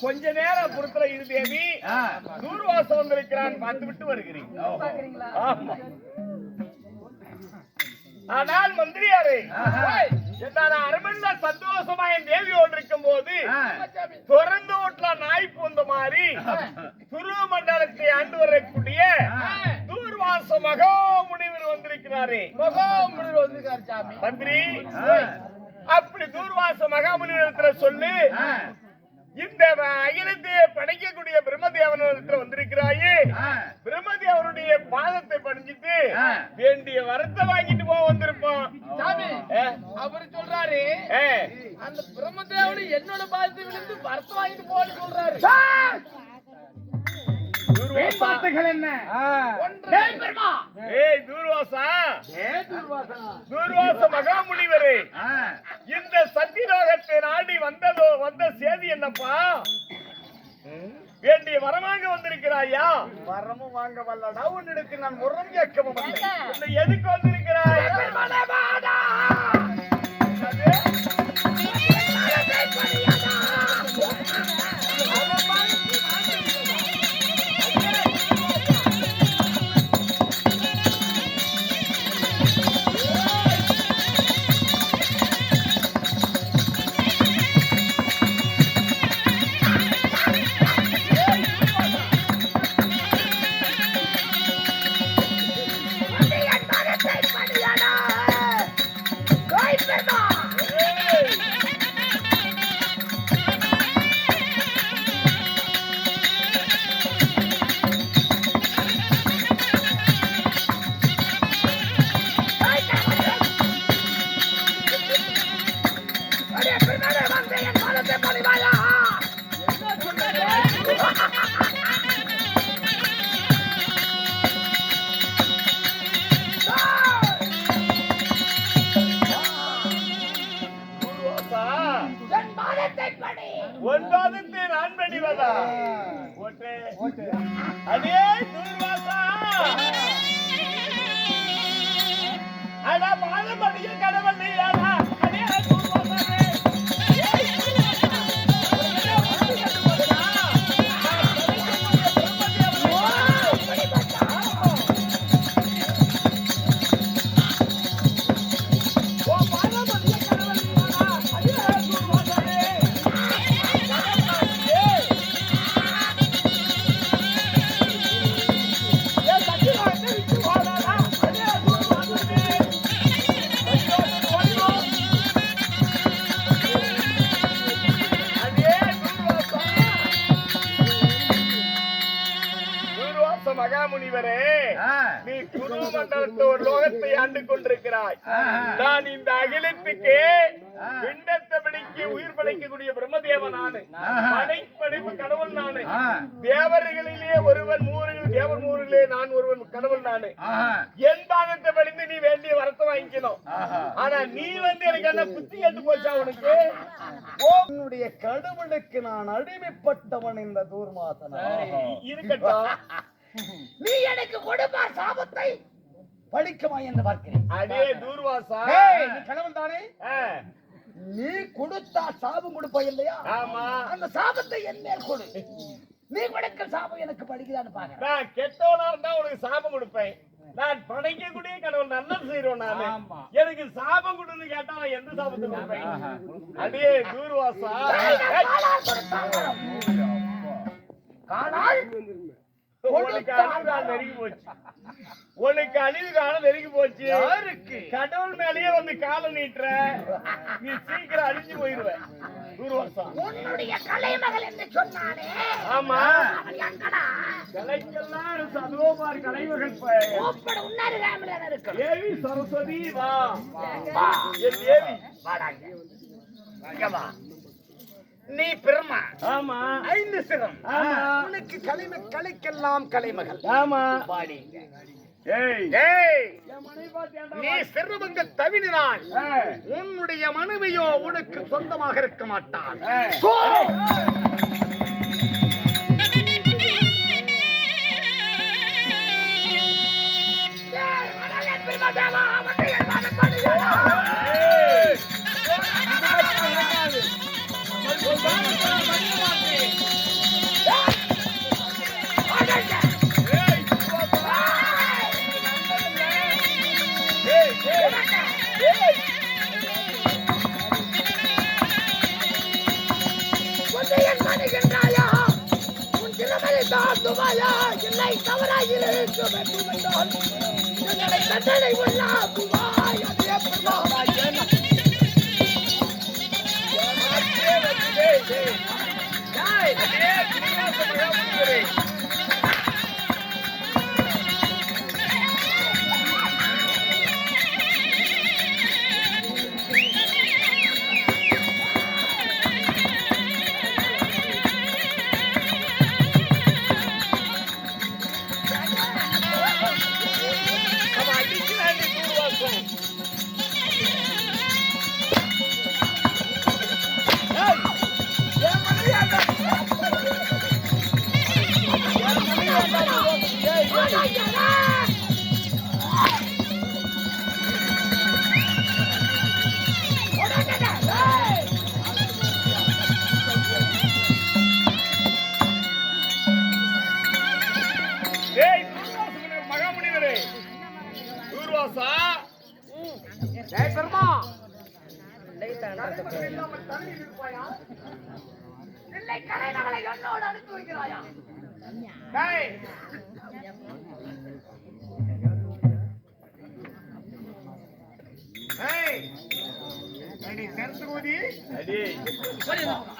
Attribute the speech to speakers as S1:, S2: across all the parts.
S1: கொஞ்ச நேரம் பொறுத்தல இரு தேவி. தூர்வாசம் வந்திருக்கிறான் பார்த்து விட்டு வருகிறேன் ஆமா. ஆனால் மந்திரியாரே நான் அரமண்ட சந்தோஷமா என் தேவியோடு இருக்கும் போது திறந்து வீட்டுல நாய் பூந்த மாதிரி துருவ மண்டலத்தை ஆண்டு வரக்கூடிய தூர்வாச மகா முனிவர் வந்திருக்கிறாரே.
S2: முகாமுனிவர் வந்திருக்காரு சாமி.
S1: மந்திரி அப்படி தூர்வாச மகாமுனிவரத்துல சொல்லு. இந்த அகிலத்தை படைக்கக்கூடிய பிரம்மதேவனிடத்துல வந்திருக்கிறாயே. பிரம்மதேவனுடைய பாதத்தை பணிஞ்சிட்டு வேண்டிய வரத்தை வாங்கிட்டு போக ஏ,
S2: அவரு சொல்றாரு. அந்த பிரம்மதேவனு என்னோட பாதத்தை விழுந்து வரத்து வாங்கிட்டு போன்னு சொல்றாரு.
S3: என்ன?
S1: ஏய் தூர்வாசா. தூர்வாச. மகாமுனிவரே. இந்த சத்தியலோகத்தை நாடி வந்ததோ வந்த செய்தி என்னப்பா? வேண்டிய வரமாக வந்திருக்கிறாயா?
S3: வரமும் வாங்க வல்லடா உன்னிடத்தில் நான் முறம் கேட்கவும்
S1: எதுக்கு வந்திருக்கிறாய் தூர்வாசா, ஒன்பதத்தை நான் பண்ணிவதா ஓட்டு அடே தூர்வாசா குரு மண்டலத்தை ஒரு லோகத்தை ஆண்டு கொண்டிருக்கிறாய். நான் இந்த அகிலத்துக்கு பிண்டத்தபடிக்கு உயிர் படைக்கக்கூடிய பிரம்மதேவன் நானு. படைப்படைப்பு கடவுள் நானு. தேவர்களிலே ஒருவன் மூவர்கள் தேவர் மூவர்களே நான் ஒருவன் கடவுள் நானு. என் பாதத்தை படிந்து நீ வேண்டிய வரத்தை வாங்கிக்கணும். ஆனா நீ வந்து எனக்கு என்ன புத்தி கட்டு போச்சா உனக்கு?
S3: உன்னுடைய கடவுளுக்கு நான் அடிமைப்பட்டவன் இந்த தூர்வாசனா
S1: இருக்கட்டும்.
S2: நீ எனக்கு கொடுப்பா சாபத்தை.
S3: படிக்குமா என்று பார்க்கிறேன். கணவன் தானே? நீ கொடுத்தா சாபம் கொடுப்பாய் இல்லையா?
S1: ஆமா.
S3: அந்த சாபத்தை என் மேல் கொடு. நீ கொடுக்க சாபம் எனக்கு படிக்குதான்னு பாக்குறேன்
S1: நான் கெட்டவனா இருந்தா உனக்கு சாபம் கொடுப்பேன். நான் படைக்கக்கூடிய கடவுள் நல்லது செய்யறோம் நானு. எனக்கு சாபம் கொடுன்னு கேட்டா நான் எந்த சாபத்தை கொடுப்பேன்? அடே தூர்வாசா.
S3: ஆனால்
S1: உனக்கு அழிவு காலம் நெருங்கி போச்சு. உனக்கு அழிவு காலம் நெருங்கி போச்சு.
S3: யாருக்கு?
S1: கடவுள் மேலேயே வந்து காலை நீட்டுற. நீ சீக்கிரம் அழிஞ்சு போயிருவ. தூர்வாசா
S4: உன்னுடைய கலைமகள் என்று சொன்னானே
S1: ஆமா. கலைக்கெல்லாம் கலைமகள்
S4: கூப்பிட உன்னாரு ராமலன்
S1: தேவி சரஸ்வதி வா.
S3: வா.
S1: என் தேவி
S3: வாடாங்க. இங்க வா. நீ பெருமா
S1: ஆமா.
S3: ஐந்து சிரம். உனக்கு கலைம கலைக்கெல்லாம் கலைமகள்.
S1: ஆமா. பார்த்தியாடா?
S3: நீ சிறுவங்க தவினாய்
S1: ஏய்,
S3: உன்னுடைய மனைவியோ உனக்கு சொந்தமாக இருக்க மாட்டான்
S4: இல்லை தவறாயிருக்க வேண்டும் என்றால் எங்களை தண்டனை உள்ளாக்குவாய் அதே பிரதாவாய்
S1: ஏய், ஏய், ஏய். ஏய், அதே வித்தியாசம் தான் புரியுது. அவன்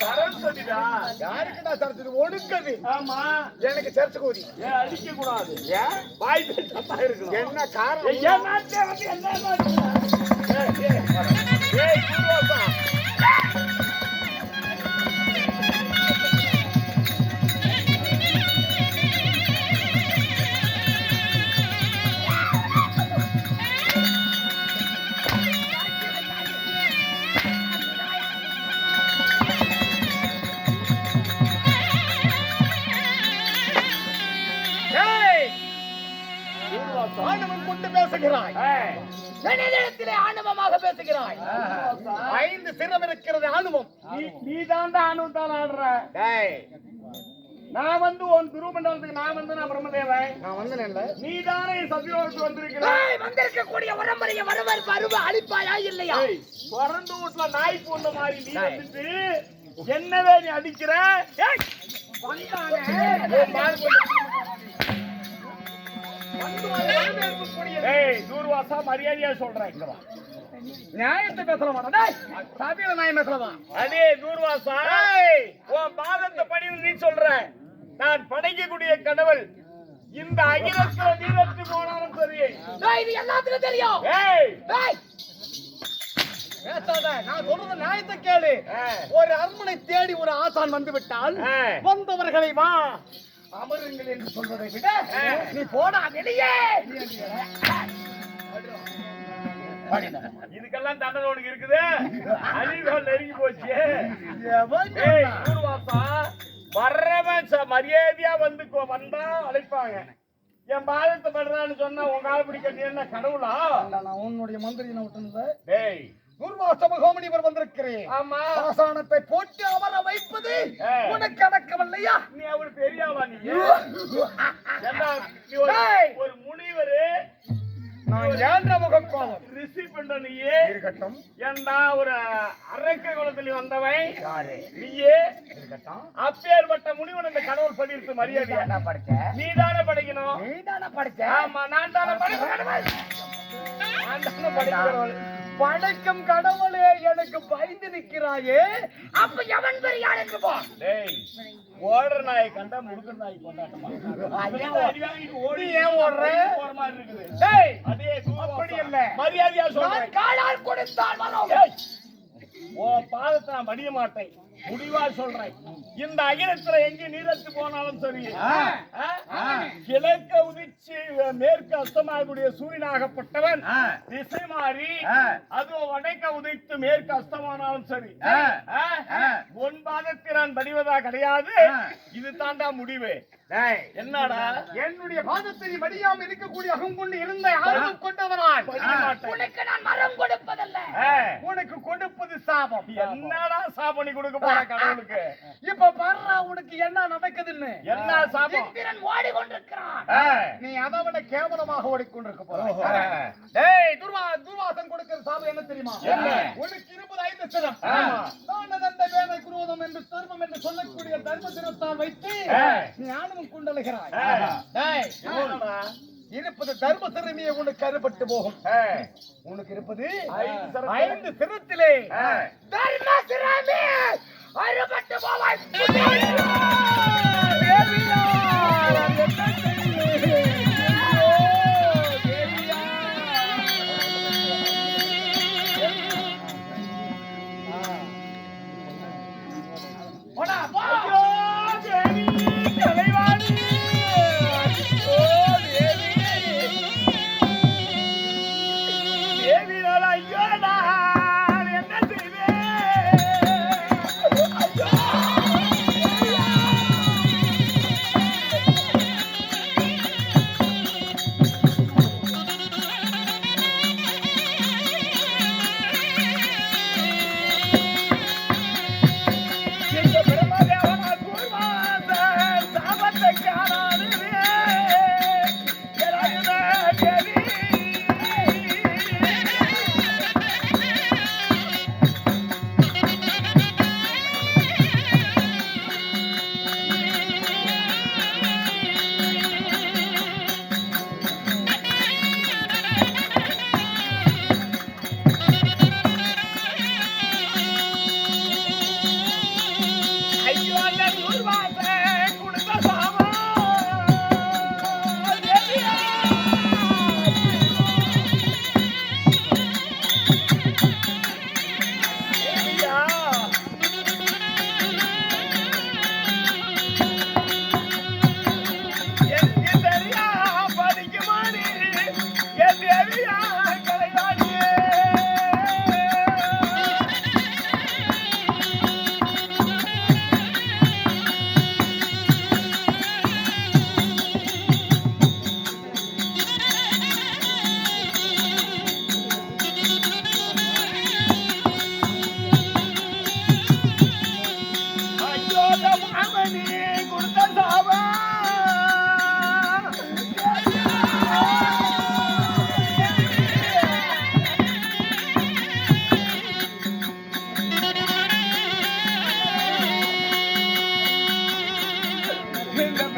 S1: சரஸ்வதிடா.
S3: யாருக்குடா சரத்துது ஒடுக்குது.
S1: ஆமா.
S3: எனக்கு செருத்துகுதி
S1: ஏன் அடிக்க கூடாது
S3: ஏன்?
S1: வாய் பேசத்தா இருக்கணும்.
S3: என்ன காரணம்?
S1: ஏய், என் நாட்டுல வந்து என்ன? ஏய். ஏய்
S3: பேசுகிறாய். என்னிடத்திலே ஆணவமாக பேசுகிறாய். ஐந்து சிரம் இருக்கிறது ஆணவம்.
S1: நீ- நீதான்டா ஆணுத்தான் ஆடுற.
S3: டேய்.
S1: நான் வந்து உன் குருமண்டலத்துக்கு நான் வந்து நான் பிரம்மதேவன்.
S3: நான் வந்தேன்ல
S1: நீதானே சத்தியோகத்துக்கு வந்திருக்கிறாய்
S4: ஏய், வந்திருக்கக்கூடிய வரம்பரைய வரவர் பருவ அழிப்பாயா இல்லையா?
S1: பிறந்த வீட்டுல நாய் பூண்ட மாதிரி நீ வந்துட்டு என்னவே நீ அடிக்கிற? ஏய், ஏய் தூர்வாசா மரியாதையா சொல்றேன். இங்க வா.
S3: நியாயத்தை பேசல மாட்டேன் டேய் சபையில நியாயம் பேசலவா
S1: அடே தூர்வாசா உன் பாதத்தை பணிவு நீ சொல்ற. நான் படைக்கக்கூடிய கடவுள் இந்த அகிலத்துல நீரத்து போனாலும் சரி.
S4: ஏய், இது எல்லாத்துக்கும் தெரியும்.
S1: ஏய்.
S4: ஏய்,
S3: பேசாத நான் சொல்றது நியாயத்தை கேளு. ஒரு அரண்மனை தேடி ஒரு ஆசான் வந்து விட்டால். வந்தவர்களை வா. அமருங்கள் என்று சொல்வதை விட. நீ போடா வெளியே.
S1: இதுக்கெல்லாம் தண்டனை உனக்கு இருக்குது. அழிவுகள் நெருங்கி போச்சு. வர்றவன் மரியாதையா வந்து வந்தா அழைப்பாங்க. என் பாதத்தை படுறான்னு சொன்னா உன் கால பிடிக்க நீ என்ன கடவுளா?
S3: நான் உன்னுடைய மந்திரி நான் விட்டுனது.
S1: டேய்
S3: துர்வாச மகோமணிவர் வந்திருக்கிறேன்.
S1: ஆமா.
S3: பாசானத்தை போட்டு அமர வைப்பது. உனக்கு அடக்கமில்லையா?
S1: நீ அவரு பெரியாவா நீ? ஒரு- முனிவரு.
S3: நான் ஏன்ற முகக்கோலம்
S1: ரிஷி நீயே
S3: இருக்கட்டும்.
S1: ஏண்டா ஒரு அரக்க குலத்துல வந்தவன்? நீயே
S3: இருக்கட்டும்.
S1: அப்பேற்பட்ட முனிவன் இந்த கடவுள் பண்ணிருக்கு மரியாதை
S3: படிச்ச?
S1: நீ தானே படிக்கணும்.
S3: நீ தானே படிச்ச?
S1: ஆமா நான் தானே படிக்கணும் நான் தானே படிக்கிறவன்.
S3: படைக்கும் கடவுளே எனக்கு பயந்து நிற்கிறாயே.
S4: அப்ப எவன் என்று போ?
S1: டேய் ஓடுற நாய் கண்டா முடுக்க நாய் கொண்டாட்டமா ஓடி
S3: ஏன் ஓடுற?
S1: மாதிரி இருக்குது.
S3: டேய்
S1: அதே
S3: அப்படி இல்ல.
S1: மரியாதையா சொல்றேன்.
S3: காலால் கொடுத்தால் வரும்
S1: உன் பாதத்தை நான் மடிய மாட்டேன். முடிவா சொல்றேன். இந்த அகிலத்துல எங்க நீரத்து போனாலும் சரி? கிழக்க உதிச்சு மேற்கு அஸ்தமாகக்கூடிய சூரியனாகப்பட்டவன் திசை மாறி அதுவும் வடக்க உதித்து மேற்கு அஸ்தமானாலும் சரி? உன் பாதத்தை நான் படிவதா கிடையாது இது தாண்டா முடிவு. என்னடா?
S3: என்னுடைய பாதத்தை மடியாம இருக்கக்கூடிய இருந்த ஆர்வம் கொண்டவனாய்
S1: படிக்க மாட்டேன்.
S4: உனக்கு நான் மரம் கொடுப்பதல்ல.
S3: உனக்கு கொடுப்பது சாபம்.
S1: என்னடா சாபனி கொடுக்க கடவுளுக்கு
S3: இப்ப பாருடா உனக்கு என்ன நடக்குதுன்னு
S1: என்ன சாபம்
S4: இந்திரன் ஓடிக்கொண்டிருக்கிறான்.
S3: நீ அதை விட கேவலமாக ஓடிக்கொண்டிருக்க போற. டேய் துர்வா துர்வாசன் கொடுக்கிற சாபம் என்ன தெரியுமா? உனக்கு இருபது ஐந்து சிரம். தானதந்த வேலை குரோதம் என்று தர்மம் என்று சொல்லக்கூடிய தர்ம சிரத்தால் வைத்து. நீ ஆணவம் கொண்டலுகிறாய். டேய்? இருப்பது தர்ம சிறுமியை உனக்கு கருப்பட்டு போகும். உனக்கு இருப்பது
S1: ஐந்து ஆ.
S4: தர்ம சிராமி அறுபட்டு போவாய்.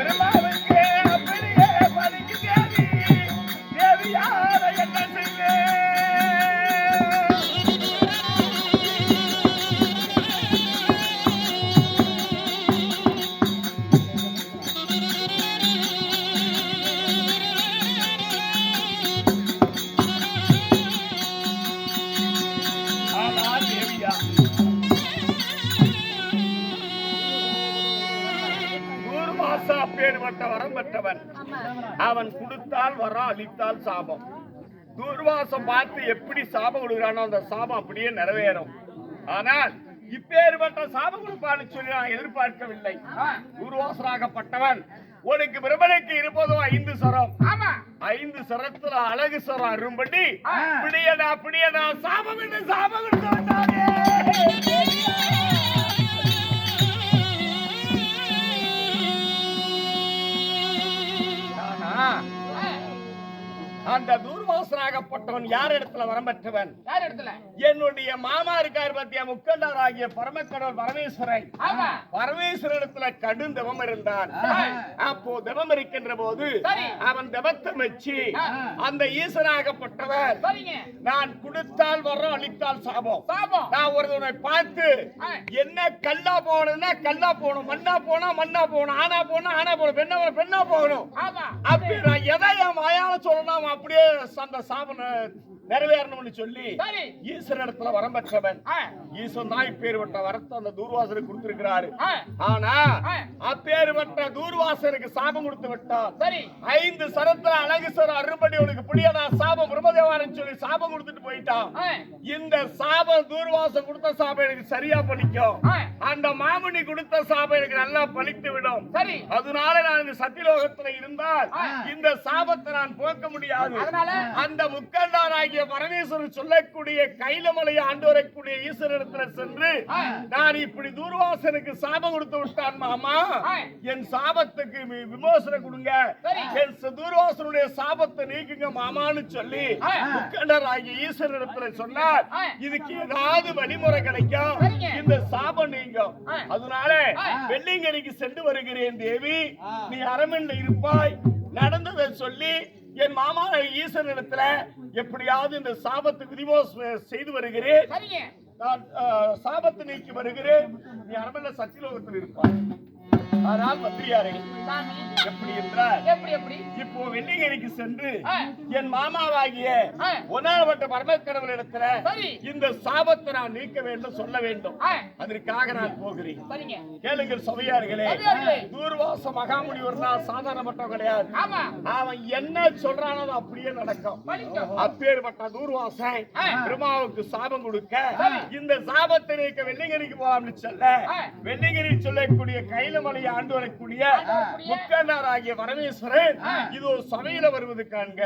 S1: இந்த பிரம்மாவுக்கு அப்படியே அவன் கொடுத்தால் வரம் அளித்தால் சாபம். தூர்வாசம் பார்த்து எப்படி சாபம் கொடுக்குறானோ அந்த சாபம் அப்படியே நிறைவேறும். ஆனால் இப்பேற்பட்ட சாபம் கொடுப்பான்னு சொல்லி நான் எதிர்பார்க்கவில்லை. தூர்வாசனாகப்பட்டவன் உனக்கு பிரபலுக்கு இருப்பதோ ஐந்து சரம்.
S2: ஆமா.
S1: ஐந்து சரத்துல அழகு சரம் அரும்படி பிடியடா பிடியடா சாபம் என்று சாபம் என்று அந்த தூர்வாசனாகப்பட்டவன் யார் இடத்துல வரம்பற்றவன்?
S2: யார் இடத்துல?
S1: என்னுடைய மாமா இருக்கார் பத்தியா முக்கண்டார் ஆகிய பரமக்கடவுள் பரமேஸ்வரன். பரமேஸ்வரனிடத்துல கடும் தவம் இருந்தான். அப்போ தவம் இருக்கின்ற போது. அவன் தவத்தை வச்சு அந்த ஈசனாகப்பட்டவர்
S2: சரிங்க.
S1: நான் கொடுத்தால் வரோம் அளித்தால் சாபம். நான் ஒருவனை பார்த்து. என்ன கல்லா போகணும்னா கல்லா போகணும். மண்ணா போனா மண்ணா போகணும். ஆனா போனா ஆனா போகணும். பெண்ணா போனா பெண்ணா போகணும். அப்படி நான் எதை என் வாயால சொல்லணும் அப்படியே அந்த சாபனை நிறைவேறணும்னு சொல்லி இடத்துல வரம் பெற்றவன். ஈஸ்வரன் தான் இப்பேற்பட்ட வரத்தை அந்த தூர்வாசனுக்கு கொடுத்திருக்கிறாரு. ஆனா. அப்பேற்பட்ட தூர்வாசனுக்கு சாபம் கொடுத்து விட்டான்.
S2: சரி.
S1: ஐந்து சரத்துல அழகு சரம் அறுபடி உனக்கு புடியடா சாபம் பிரம்மதேவாரன் சொல்லி சாபம் கொடுத்துட்டு போயிட்டான். இந்த சாபம் தூர்வாசம் கொடுத்த சாபம் எனக்கு சரியா பலிக்கும். அந்த மாமுனி கொடுத்த சாபம் எனக்கு நல்லா பலித்து விடும்.
S2: சரி.
S1: அதனால நான் இந்த சத்தியலோகத்துல இருந்தால். இந்த சாபத்தை நான் போக்க முடியாது.
S2: அதனால?
S1: அந்த முக்கண்டாராகிய பரமேஸ்வரர் சொல்லக்கூடிய கைலமலையை ஆண்டு வரக்கூடிய ஈஸ்வரத்துல சென்று. நான் இப்படி தூர்வாசனுக்கு சாபம் கொடுத்து விட்டான் மாமா. என் சாபத்துக்கு விமோசனம் கொடுங்க. என் தூர்வாசனுடைய சாபத்தை நீக்குங்க மாமான்னு சொல்லி
S2: ஆ.
S1: முக்கண்டராகிய ஈஸ்வரனிடத்துல சொன்னார். இதுக்கு ஏதாவது வழிமுறை கிடைக்கும். இந்த சாபம் நீங்கும். அதனால. வெள்ளிங்கனிக்கு சென்று வருகிறேன் தேவி நீ அரமன்ல இருப்பாய் நடந்ததை சொல்லி என் மாமா ஈஸ்வரனிடத்துல எப்படியாவது இந்த சாபத்துக்கு விதிமோசம் செய்து வருகிறேன். நான் சாபத்தை நீக்கி வருகிறேன். நீ அரமன்ல சத்தியலோகத்தில் இருப்பாய். ஆனால் மந்திரியாரே எப்படி என்றால்
S2: எப்படி எப்படி?
S1: இப்போ வெள்ளிங்கனிக்கு சென்று. என் மாமாவாகிய. ஒன்னாவட்ட பரமக்கடவுள் இடத்துல
S2: சரி.
S1: இந்த சாபத்தை நான் நீக்க வேண்டும் சொல்ல வேண்டும் அதற்காக நான் போகிறேன் கேளுங்கள் சபையார்களே. தூர்வாச மகாமுனி ஒரு நாள் கிடையாது அவன் என்ன சொல்றானோ அப்படியே நடக்கும். அப்பேற்பட்ட தூர்வாசன்
S2: ஆ.
S1: பிரம்மாவுக்கு சாபம் கொடுக்க. இந்த சாபத்தை நீக்க வெள்ளிங்கிரிக்கு போலாம்னு சொல்ல. வெள்ளிங்கிரி சொல்லக்கூடிய கைலமலையை ஆண்டு வரக்கூடிய
S2: வரக்கூடிய
S1: முக்கண்ணார் ஆகிய பரமேஸ்வரன் இது ஒரு சமையல வருவது
S2: காண்க.